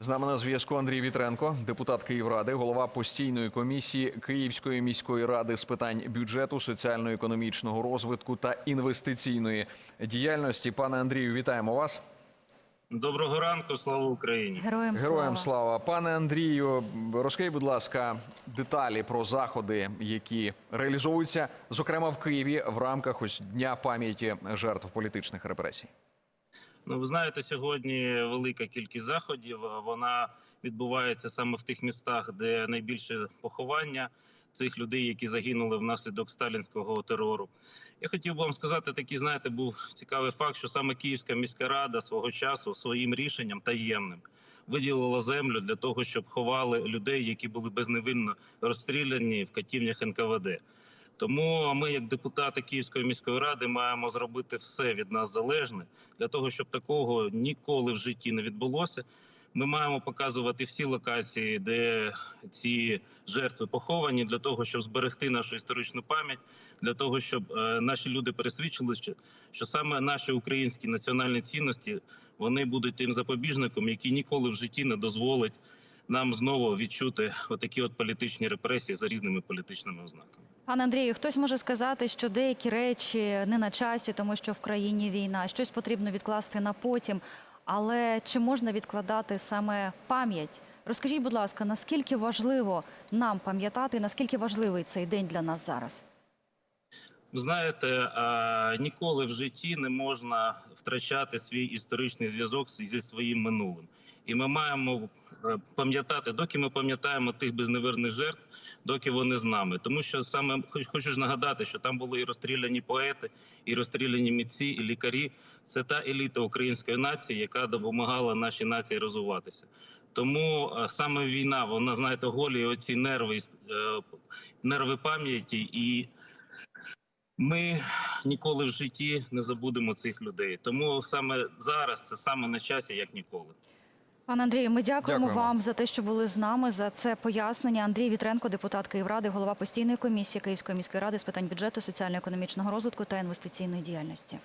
З нами на зв'язку Андрій Вітренко, депутат Київради, голова постійної комісії Київської міської ради з питань бюджету, соціально-економічного розвитку та інвестиційної діяльності. Пане Андрію, вітаємо вас. Доброго ранку, слава Україні. Героям, Героям слава. слава. Пане Андрію, розкажіть, будь ласка, деталі про заходи, які реалізовуються, зокрема в Києві, в рамках ось дня пам'яті жертв політичних репресій. Ну, ви знаєте, сьогодні велика кількість заходів. Вона відбувається саме в тих містах, де найбільше поховання цих людей, які загинули внаслідок сталінського терору. Я хотів би вам сказати, такий, знаєте, був цікавий факт, що саме Київська міська рада свого часу своїм рішенням таємним виділила землю для того, щоб ховали людей, які були безневинно розстріляні в катівнях НКВД. Тому ми, як депутати Київської міської ради, маємо зробити все від нас залежне для того, щоб такого ніколи в житті не відбулося. Ми маємо показувати всі локації, де ці жертви поховані, для того, щоб зберегти нашу історичну пам'ять, для того, щоб е, наші люди пересвідчили, що, що саме наші українські національні цінності вони будуть тим запобіжником, який ніколи в житті не дозволить нам знову відчути отакі от політичні репресії за різними політичними ознаками. Пане Андрію, хтось може сказати, що деякі речі не на часі, тому що в країні війна, щось потрібно відкласти на потім. Але чи можна відкладати саме пам'ять? Розкажіть, будь ласка, наскільки важливо нам пам'ятати, наскільки важливий цей день для нас зараз? Знаєте, ніколи в житті не можна втрачати свій історичний зв'язок зі своїм минулим. І ми маємо е, пам'ятати, доки ми пам'ятаємо тих безневірних жертв, доки вони з нами. Тому що саме хоч- хочу ж нагадати, що там були і розстріляні поети, і розстріляні митці, і лікарі. Це та еліта української нації, яка допомагала нашій нації розвиватися. Тому е, саме війна, вона знаєте, голі оці нерви, е, нерви пам'яті і. Ми ніколи в житті не забудемо цих людей. Тому саме зараз це саме на часі, як ніколи. Пане Андрію, ми дякуємо, Дякуємо. вам за те, що були з нами за це пояснення. Андрій Вітренко, депутат Київради, голова постійної комісії Київської міської ради з питань бюджету, соціально-економічного розвитку та інвестиційної діяльності.